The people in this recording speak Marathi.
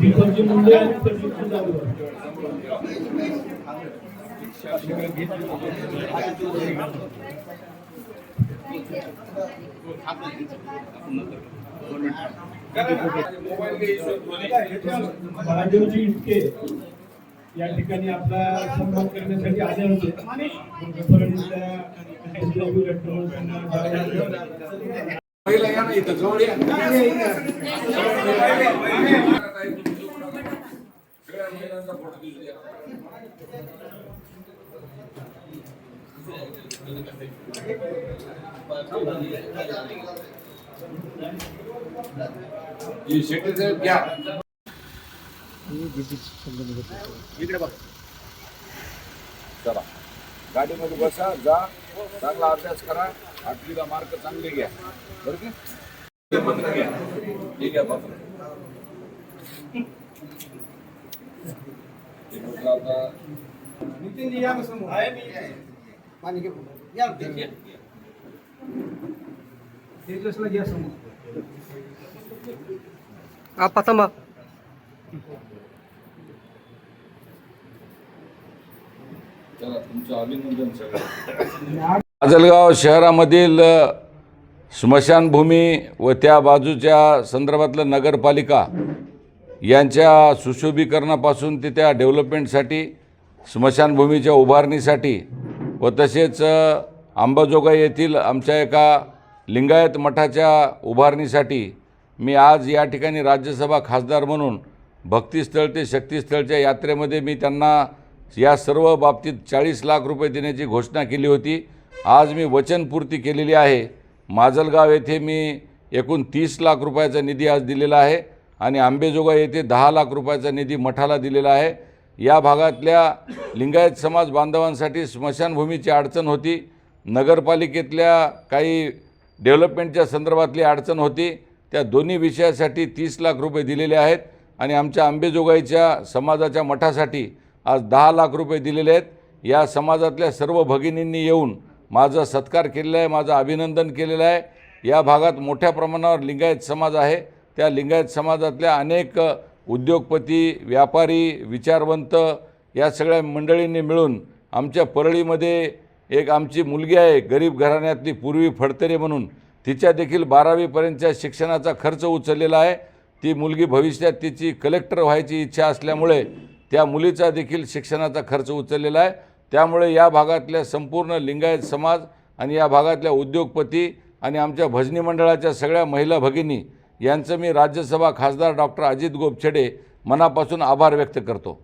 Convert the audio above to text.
दीपकजी मुंडे आणि प्रदीपजी जाधव राजीवजी इटके या ठिकाणी आपला सन्मान करण्यासाठी आले होते. फडणवीसच्या चला गाडीमध्ये बसा जा चांगला अभ्यास करा आठवीला मार्क चांगले घ्या बरं का पत्र घ्या घ्या पत्र आपा थांबा. चला तुमचं अभिनंदन सगळं माजलगाव शहरामधील अ, स्मशानभूमी व त्या बाजूच्या संदर्भातलं नगरपालिका यांच्या सुशोभीकरणापासून ते त्या डेव्हलपमेंटसाठी स्मशानभूमीच्या उभारणीसाठी व तसेच अंबाजोगा अंबाजोगाई येथील आमच्या एका लिंगायत मठाच्या उभारणीसाठी मी आज या ठिकाणी राज्यसभा खासदार म्हणून भक्तिस्थळ ते शक्तिस्थळच्या यात्रेमध्ये मी त्यांना या सर्व बाबतीत चाळीस लाख रुपये देण्याची घोषणा केली होती. आज मी वचनपूर्ती केलेली आहे. माजलगाव येथे मी एकूण तीस लाख रुपयाचा निधी आज दिलेला आहे. आणि आंबेजोगाई येथे दहा लाख रुपयाचा निधी मठाला दिलेला आहे. या भागातल्या लिंगायत समाज बांधवांसाठी स्मशानभूमीची अडचण होती. नगरपालिकेतल्या काही डेव्हलपमेंटच्या संदर्भातली अडचण होती. त्या दोन्ही विषयासाठी तीस लाख रुपये दिलेले आहेत आणि आमच्या आंबेजोगाईच्या समाजाच्या मठासाठी आज दहा लाख रुपये दिलेले आहेत. या समाजातल्या सर्व भगिनींनी येऊन माझा सत्कार केलेला आहे माझं अभिनंदन केलेलं आहे. या भागात मोठ्या प्रमाणावर लिंगायत समाज आहे. त्या लिंगायत समाजातल्या अनेक उद्योगपती व्यापारी विचारवंत या सगळ्या मंडळींनी मिळून आमच्या परळीमध्ये एक आमची मुलगी आहे गरीब घराण्यातली पूर्वी फडतरे म्हणून. तिच्या देखील बारावीपर्यंतच्या शिक्षणाचा खर्च उचललेला आहे. ती मुलगी भविष्यात तिची कलेक्टर व्हायची इच्छा असल्यामुळे त्या मुलीचा देखील शिक्षणाचा खर्च उचललेला आहे. त्यामुळे या भागातल्या संपूर्ण लिंगायत समाज आणि या भागातल्या उद्योगपती आणि आमच्या भजनी मंडळाच्या सगळ्या महिला भगिनी यांचं मी राज्यसभा खासदार डॉक्टर अजित गोपछडे मनापासून आभार व्यक्त करतो.